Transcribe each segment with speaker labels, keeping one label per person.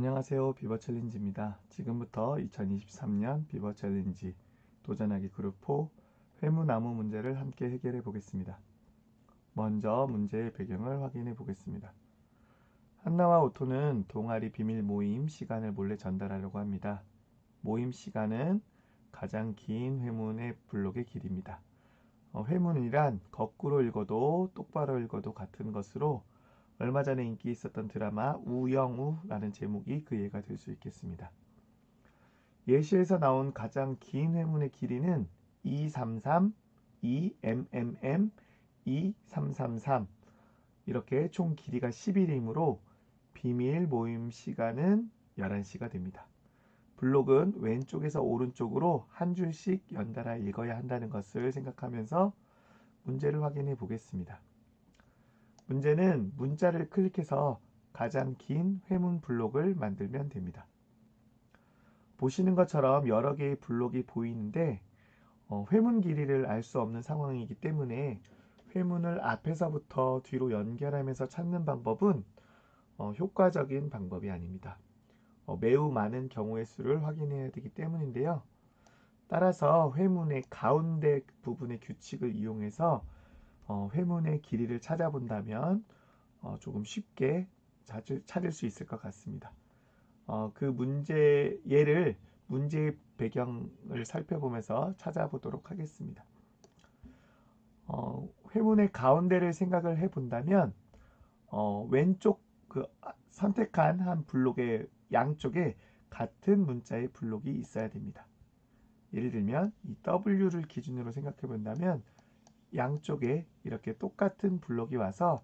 Speaker 1: 안녕하세요. 비버 챌린지입니다. 지금부터 2023년 비버 챌린지 도전하기 그룹 4 회무나무 문제를 함께 해결해 보겠습니다. 먼저 문제의 배경을 확인해 보겠습니다. 한나와 오토는 동아리 비밀 모임 시간을 몰래 전달하려고 합니다. 모임 시간은 가장 긴 회문의 블록의 길이입니다. 어, 회문이란 거꾸로 읽어도 똑바로 읽어도 같은 것으로 얼마 전에 인기 있었던 드라마 우영우라는 제목이 그 예가 될 수 있겠습니다. 예시에서 나온 가장 긴 회문의 길이는 233, 2MMM, 2333 이렇게 총 길이가 10일이므로 비밀 모임 시간은 11시가 됩니다. 블록은 왼쪽에서 오른쪽으로 한 줄씩 연달아 읽어야 한다는 것을 생각하면서 문제를 확인해 보겠습니다. 문제는 문자를 클릭해서 가장 긴 회문 블록을 만들면 됩니다. 보시는 것처럼 여러 개의 블록이 보이는데 어, 회문 길이를 알 수 없는 상황이기 때문에 회문을 앞에서부터 뒤로 연결하면서 찾는 방법은 어, 효과적인 방법이 아닙니다. 어, 매우 많은 경우의 수를 확인해야 되기 때문인데요. 따라서 회문의 가운데 부분의 규칙을 이용해서 어, 회문의 길이를 찾아본다면 어, 조금 쉽게 찾을, 찾을 수 있을 것 같습니다. 어, 그 문제 예를 문제의 배경을 살펴보면서 찾아보도록 하겠습니다. 어, 회문의 가운데를 생각을 해본다면 어, 왼쪽 그 선택한 한 블록의 양쪽에 같은 문자의 블록이 있어야 됩니다. 예를 들면 이 W를 기준으로 생각해 본다면 양쪽에 이렇게 똑같은 블록이 와서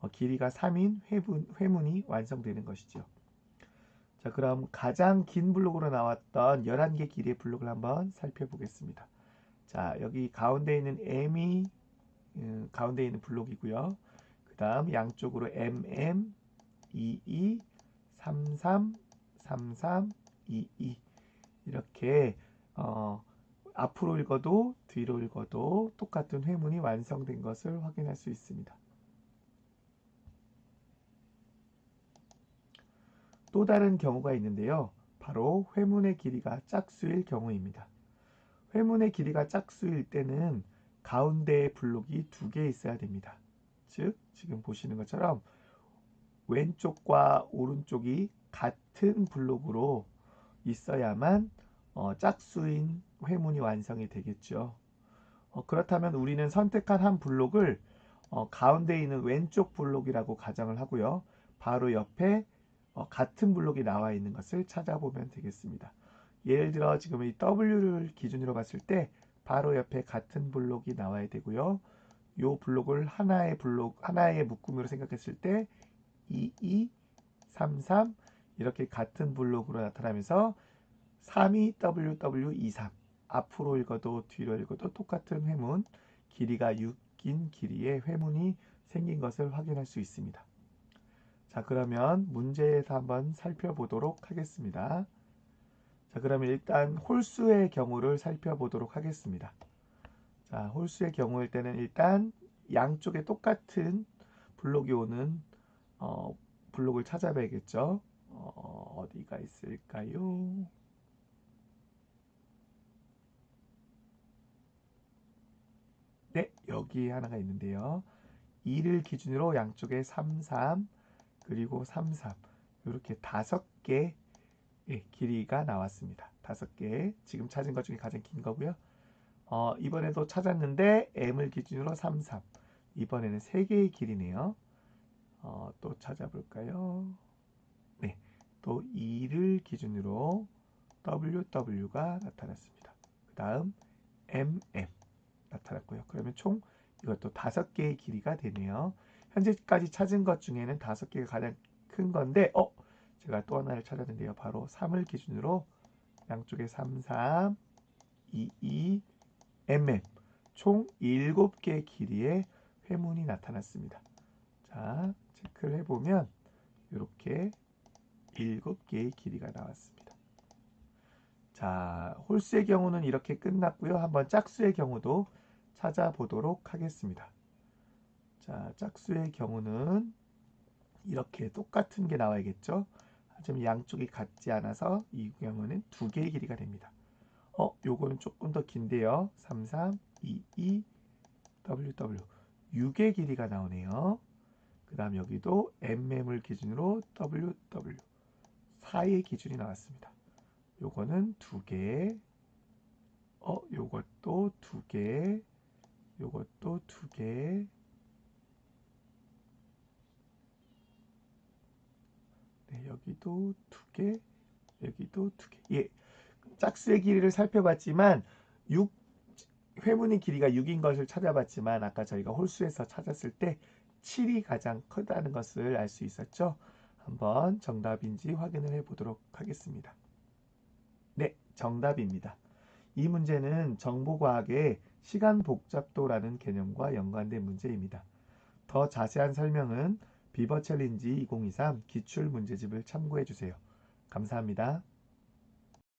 Speaker 1: 어, 길이가 3인 회문, 회문이 완성되는 것이죠. 자, 그럼 가장 긴 블록으로 나왔던 11개 길이의 블록을 한번 살펴보겠습니다. 자, 여기 가운데 있는 M이 음, 가운데 있는 블록이고요. 그 다음 양쪽으로 MM, 22, 33, 33, 22 이렇게 어, 앞으로 읽어도 뒤로 읽어도 똑같은 회문이 완성된 것을 확인할 수 있습니다. 또 다른 경우가 있는데요. 바로 회문의 길이가 짝수일 경우입니다. 회문의 길이가 짝수일 때는 가운데에 블록이 두 개 있어야 됩니다. 즉, 지금 보시는 것처럼 왼쪽과 오른쪽이 같은 블록으로 있어야만 어, 짝수인 회문이 완성이 되겠죠. 어, 그렇다면 우리는 선택한 한 블록을 어, 가운데 있는 왼쪽 블록이라고 가정을 하고요. 바로 옆에 어, 같은 블록이 나와 있는 것을 찾아보면 되겠습니다. 예를 들어 지금 이 W를 기준으로 봤을 때 바로 옆에 같은 블록이 나와야 되고요. 이 블록을 하나의 블록, 하나의 묶음으로 생각했을 때 22, 33 이렇게 같은 블록으로 나타나면서 3이 WW23 앞으로 읽어도 뒤로 읽어도 똑같은 회문 길이가 6인 길이의 회문이 생긴 것을 확인할 수 있습니다. 자 그러면 문제에서 한번 살펴보도록 하겠습니다. 자 그러면 일단 홀수의 경우를 살펴보도록 하겠습니다. 자 홀수의 경우일 때는 일단 양쪽에 똑같은 블록이 오는 어, 블록을 찾아봐야겠죠. 어, 어디가 있을까요? 네, 여기 하나가 있는데요. 2를 기준으로 양쪽에 3, 3 그리고 3, 3 이렇게 다섯 개 예, 길이가 나왔습니다. 다섯 개 지금 찾은 것 중에 가장 긴 거고요. 어, 이번에도 찾았는데 m을 기준으로 3, 3 이번에는 세 개의 길이네요. 어, 또 찾아볼까요? 네, 또 2를 기준으로 WW가 나타났습니다. 그 다음 MM 나타났고요. 그러면 총 이것도 다섯 개의 길이가 되네요. 현재까지 찾은 것 중에는 다섯 개가 가장 큰 건데, 어? 제가 또 하나를 찾았는데요. 바로 3을 기준으로 양쪽에 3, 3, 2, 2, mm 총 7개의 길이의 회문이 나타났습니다. 자, 체크를 해보면 이렇게 7개의 길이가 나왔습니다. 자, 홀수의 경우는 이렇게 끝났고요. 한번 짝수의 경우도 찾아보도록 하겠습니다. 자, 짝수의 경우는 이렇게 똑같은 게 나와야겠죠. 점이 양쪽이 같지 않아서 이 경우는 두 개의 길이가 됩니다. 어, 요거는 조금 더 긴데요. 3, 3, 2, 2, W, W. 6의 길이가 나오네요. 그 다음 여기도 MM을 기준으로 W, W. 4의 기준이 나왔습니다. 요거는 두 개. 어, 요것도 두 개. 요것도 두 개. 네, 여기도 두 개. 여기도 두 개. 예. 짝수의 길이를 살펴봤지만 6 회문의 길이가 6인 것을 찾아봤지만 아까 저희가 홀수에서 찾았을 때 7이 가장 크다는 것을 알 수 있었죠. 한번 정답인지 확인을 해 보도록 하겠습니다. 네, 정답입니다. 이 문제는 정보과학의 시간 복잡도라는 개념과 연관된 문제입니다. 더 자세한 설명은 비버 챌린지 2023 기출 문제집을 참고해 주세요. 감사합니다.